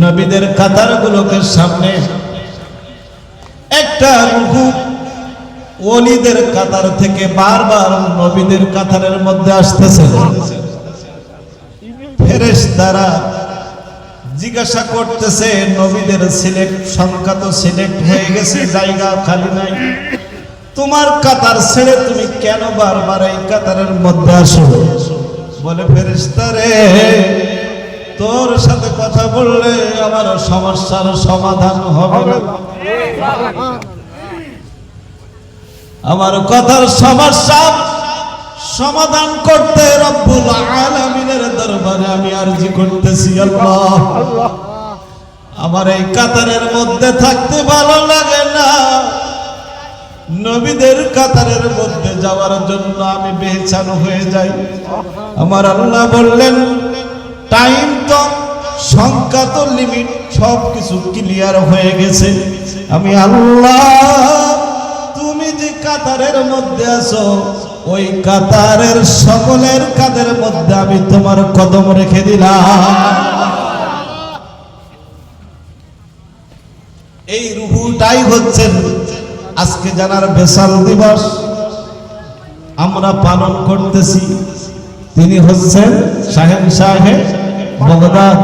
নবীদের কাতারগুলোকে সামনে। একটা রুহু ওলিদের কাতার থেকে বারবার নবীদের কাতারের মধ্যে আসতেছে। ফেরেশতারা জিজ্ঞাসা করতেছে, নবীদের সিলেক্ট সংখ্যা তো সিলেক্ট হয়ে গেছে, জায়গা খালি নাই। তোমার কাতার ছেড়ে তুমি কেন বারবার এই কাতারের মধ্যে আসো? বলে, ফেরেশতারে তোর সাথে কথা বললে আমার সমস্যার সমাধান হবে আমার কথার সমস্যা, সমাধান করতে রব্বুল আলামিনের দরবারে আমি আরজি করতেছি, আল্লাহ। আমার এই কাতারের মধ্যে থাকতে ভালো লাগে না। নবীদের কাতারের মধ্যে যাওয়ার জন্য আমি বেচান হয়ে যাই। আমার আল্লাহ বললেন টাইম তো সংখ্যা তো লিমিট সব কিছু ক্লিয়ার হয়ে গেছে। আমি আল্লাহ, তুমি যে কাতারের মধ্যে আছো, ওই কাতারের সকলের কাদের মধ্যে আমি তোমার কদম রেখে দিলাম। এই রুহুটাই হচ্ছেন আজকে জানার বেসাল দিবস। আমরা পালন করতেছি। তিনি হচ্ছেন সাহেব সাহেব বগদাদ।